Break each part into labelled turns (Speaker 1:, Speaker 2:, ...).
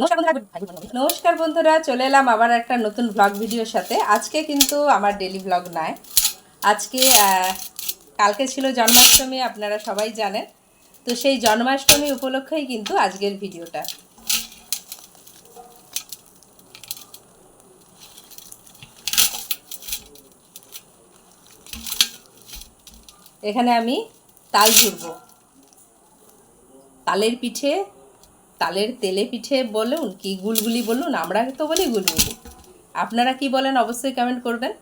Speaker 1: নমস্কার বন্ধুরা চলে এলাম আবার একটা নতুন ব্লগ ভিডিওর সাথে। আজকে কিন্তু আমার ডেলি ব্লগ নয়। আজকে কালকে ছিল জন্মাষ্টমী, আপনারা সবাই জানেন। তো সেই জন্মাষ্টমী উপলক্ষেই কিন্তু আজকের ভিডিওটা। এখানে আমি তাল ঝুরবো তালের পিঠে তালের তেলে পিঠে বলুন কি গুলগুলি বলুন, আমরা তো বলি গুলগুলি। আপনারা কি বলেন, অবশ্যই কমেন্ট করবেন।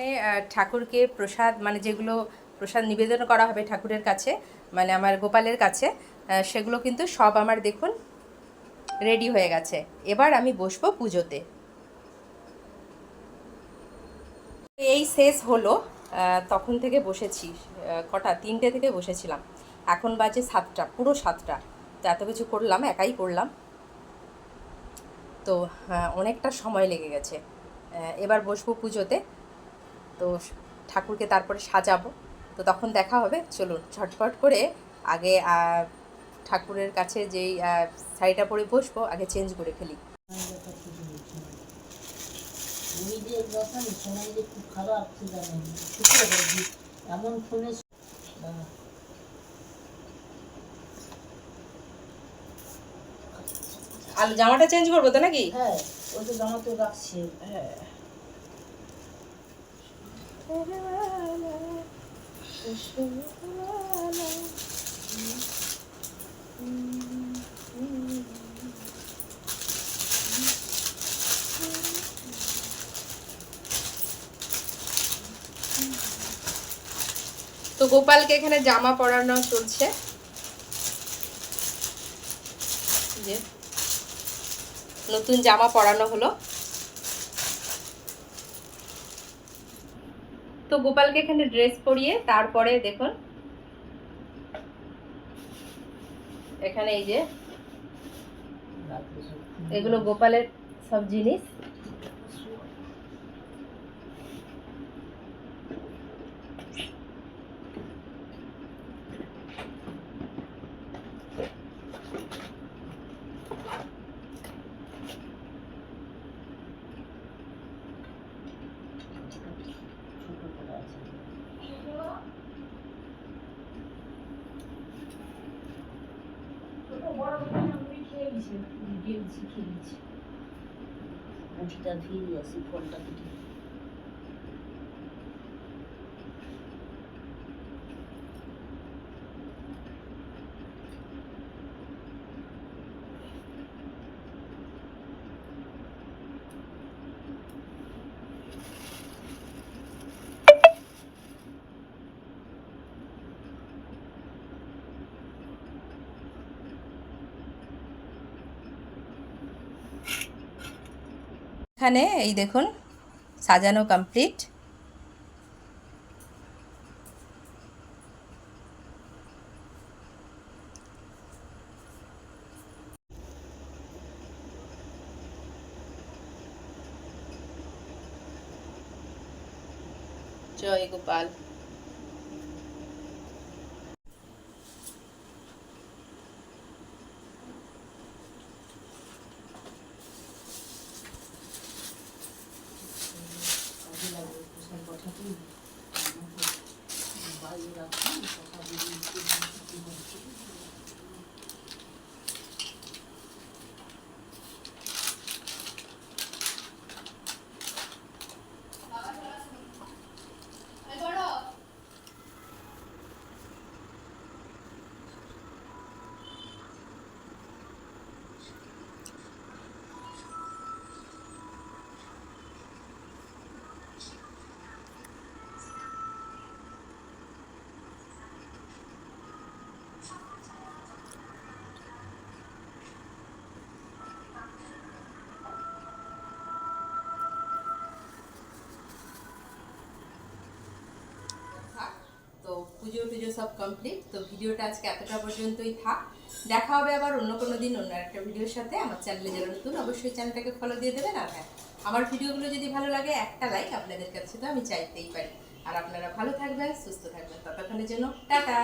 Speaker 1: এখানে ঠাকুরকে প্রসাদ মানে যেগুলো প্রসাদ নিবেদন করা হবে ঠাকুরের কাছে মানে আমার গোপালের কাছে সেগুলো কিন্তু সব আমার দেখুন রেডি হয়ে গেছে। এবার আমি বসবো পুজোতে। এই শেষ হলো তখন থেকে বসেছি কটা? তিনটে থেকে বসেছিলাম। এখন বাজে সাতটা, পুরো সাতটা। তো এত কিছু করলাম, একাই করলাম। তো অনেকটা সময় লেগে গেছে। এবার বসবো পুজোতে। তো ঠাকুরকে তারপরে সাজাবো। তো তখন দেখা হবে। চলুন ঝটপট করে আগে ঠাকুরের কাছে যেই শাড়িটা পরে বসবো আগে চেঞ্জ করে ফেলি।
Speaker 2: এমন শুনে
Speaker 1: জামাটা চেঞ্জ করব তো নাকি?
Speaker 2: হ্যাঁ ওই তো জামা তো রাখছি।
Speaker 1: হ্যাঁ। তো গোপালকে এখানে জামা পরানো চলছে। যে নতুন জামা পরানো হলো। তো গোপালকে এখানে ড্রেস পরিয়ে তারপরে দেখুন। এখানে এই যে এগুলো গোপালের সব জিনিস
Speaker 2: ছোট করে আছে মুঠিটা ভিডিও আছে ফলটা কেটে
Speaker 1: এখানে এই দেখুন সাজানো কমপ্লিট জয় গোপাল। পুজো টুজো সব কমপ্লিট তো ভিডিওটা আজকে এতটা পর্যন্তই থাক। দেখা হবে আবার অন্য কোনো দিন, অন্য একটা ভিডিওর সাথে। আমার চ্যানেলে যারা নতুন, অবশ্যই চ্যানেলটাকে ফলো দিয়ে দেবেন। আর হ্যাঁ আমার ভিডিওগুলো যদি ভালো লাগে, একটা লাইক আপনাদের কাছে তো আমি চাইতেই পারি। আর আপনারা ভালো থাকবেন, সুস্থ থাকবেন। ততক্ষণের জন্য টাটা!